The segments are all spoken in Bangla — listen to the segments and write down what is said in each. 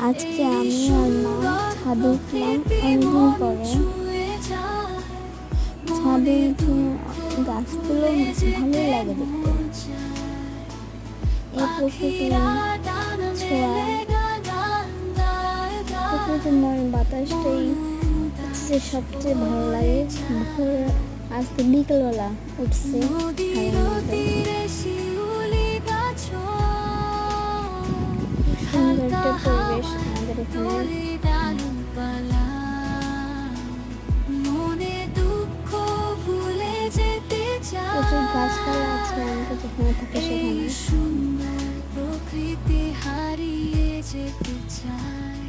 আজকে আমি আর মা ছাদে উঠলাম অনেকদিন পরে। ছাদে উঠে গাছগুলো ভালোই লাগে দেখতে। এই প্রকৃতির ছোঁয়া প্রকৃতিময় বাতাসটাই হচ্ছে যে সবচেয়ে ভালো লাগে। ভোর, আজকে বিকেলবেলা উঠছে। প্রচুর গাছপালা আছে আমাকে যেখানে থাকে সেখানে। প্রকৃতি হারিয়ে যেতে চায়।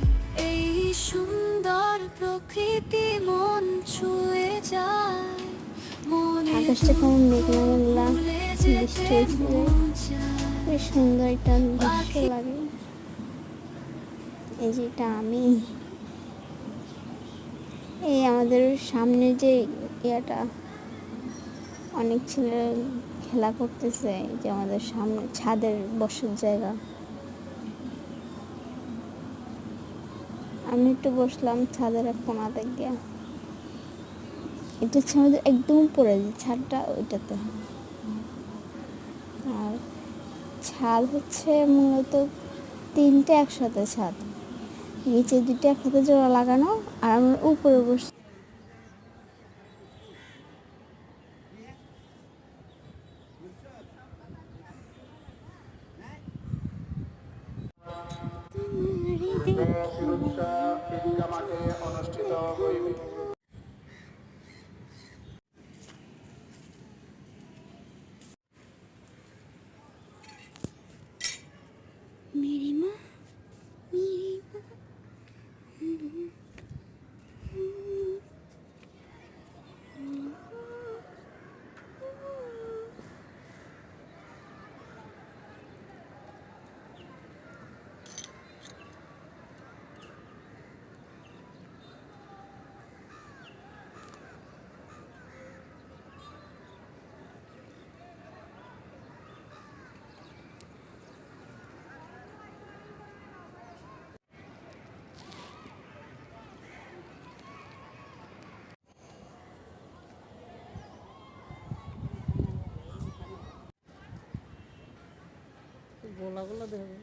এই সুন্দর প্রকৃতি মন ছুঁয়ে যায়। মনে আকাশটা কেমন মেঘলা মেঘলা বৃষ্টি চায়। বেশ সুন্দর একটা লাগে। এই যে এটা আমি। এই আমাদের সামনে যে ইয়াটা, অনেক ছেলে খেলা করতেছে যে আমাদের সামনে ছাদের বসার জায়গা। আমি একটু বসলাম ছাদের এক কোনাতে গিয়ে। এটা হচ্ছে আমাদের একদম পড়ে যে ছাদটা ওইটাতে। আর ছাদ হচ্ছে মূলত তিনটে একসাথে ছাদ। নিচে দুটো একসাথে জোড়া লাগানো আর আমরা উপরে বস। অনুষ্ঠিত গোলা গোলা দেখবে